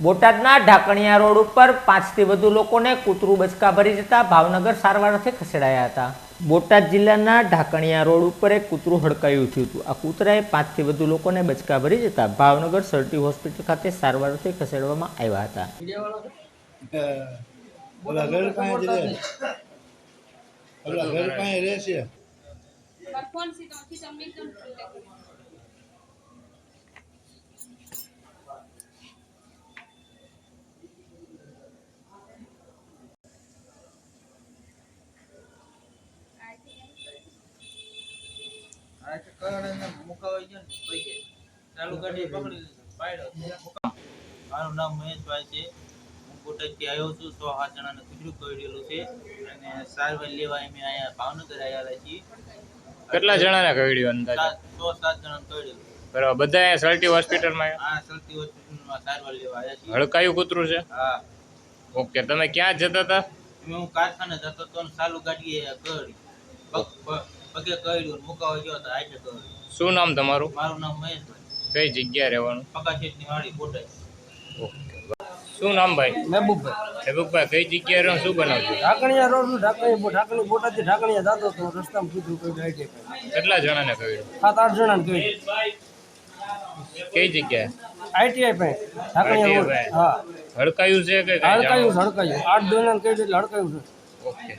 બોટાદના ઢાકણિયા રોડ ઉપર પાંચથી વધુ લોકોને કૂતરું બચકા ભરી જતા ભાવનગર સારવાર અર્થે ખસેડાયા હતા. બોટાદ જિલ્લાના ઢાકણિયા રોડ ઉપર એક કૂતરું હડકાયું થયું હતું. આ કૂતરાએ પાંચથી વધુ લોકોને બચકા ભરી જતા ભાવનગર સરટી હોસ્પિટલ ખાતે સારવાર અર્થે ખસેડવામાં આવ્યા હતા. ઘર પાસે જ મારું નામ મહેશભાઈ છે. હું કોટકથી આવ્યો છું સો સાત જણાને કુતરું કરડેલું છે. અને સારવાર લેવા અમે અહીંયા ભાવનગર આવ્યા છીએ. કેટલા જણાને કવડ્યું અંદાજે? સો સાત જણાને કરડેલું બરાબર બધા સલ્ટી હોસ્પિટલમાં હા સલટી હોસ્પિટલમાં સારવાર લેવા આવ્યા છીએ. હડકાયું કૂતરું છે? હા. ઓકે તમે ક્યાં જતા હતા? હું કારખાને જતો હતો ચાલુ ગાડીએ કરડી પગ મુકાવા ગયો તો શું નામ તમારું? મારું નામ મહેશભાઈ કઈ જગ્યા રહેવાનું? પગા વાડી બોટાઈ શું નામ ભાઈ? મહેબૂબભાઈ. મહેબૂબભાઈ કઈ જગ્યાએ રહો શું બનાવજો ઢાકણિયા રોડનું ઢાકણી ઢાકણી બોટાદથી ઢાકણિયા જતો તો રસ્તામાં કૂતરું કોઈ ગાડી કેટલા જણાને કહ્યું સાત આઠ જણા કહ્યું કઈ જગ્યાએ? આઈટીઆઈ પાસે ઢાકણિયા રોડ. હા. હડકાયું છે કે કઈ હડકાયું હડકાયું. આઠ જણા કહ્યું એટલે હડકાયું છે. ઓકે.